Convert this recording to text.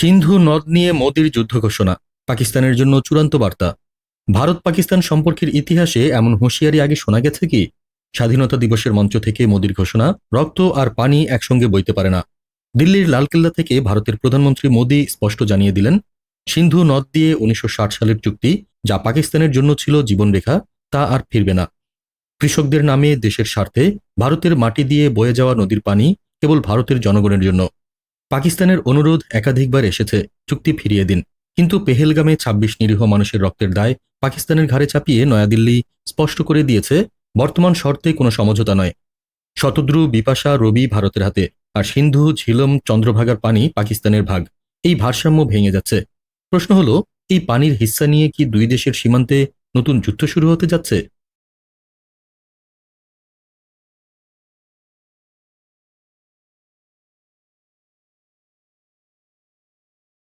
সিন্ধু নদ নিয়ে মোদির যুদ্ধ ঘোষণা। পাকিস্তানের জন্য চূড়ান্ত বার্তা। ভারত পাকিস্তান সম্পর্কের ইতিহাসে এমন হুঁশিয়ারি আগে শোনা গেছে কি? স্বাধীনতা দিবসের মঞ্চ থেকে মোদির ঘোষণা, রক্ত আর পানি একসঙ্গে বইতে পারে না। দিল্লির লালকেল্লা থেকে ভারতের প্রধানমন্ত্রী মোদি স্পষ্ট জানিয়ে দিলেন, সিন্ধু নদ দিয়ে উনিশশো ষাট সালের চুক্তি, যা পাকিস্তানের জন্য ছিল জীবনরেখা, তা আর ফিরবে না। কৃষকদের নামে দেশের স্বার্থে ভারতের মাটি দিয়ে বয়ে যাওয়া নদীর পানি কেবল ভারতের জনগণের জন্য। পাকিস্তানের অনুরোধ একাধিকবার এসেছে, চুক্তি ফিরিয়ে দিন। কিন্তু পেহেলগামে ২৬ নিরীহ মানুষের রক্তের দায় পাকিস্তানের ঘাড়ে চাপিয়ে নয়াদিল্লি স্পষ্ট করে দিয়েছে, বর্তমান শর্তে কোনো সমঝোতা নয়। শতদ্রু, বিপাশা, রবি ভারতের হাতে, আর সিন্ধু, ঝিলম, চন্দ্রভাগার পানি পাকিস্তানের ভাগ। এই ভারসাম্য ভেঙে যাচ্ছে। প্রশ্ন হলো, এই পানির হিস্সা নিয়ে কি দুই দেশের সীমান্তে নতুন যুদ্ধ শুরু হতে যাচ্ছে?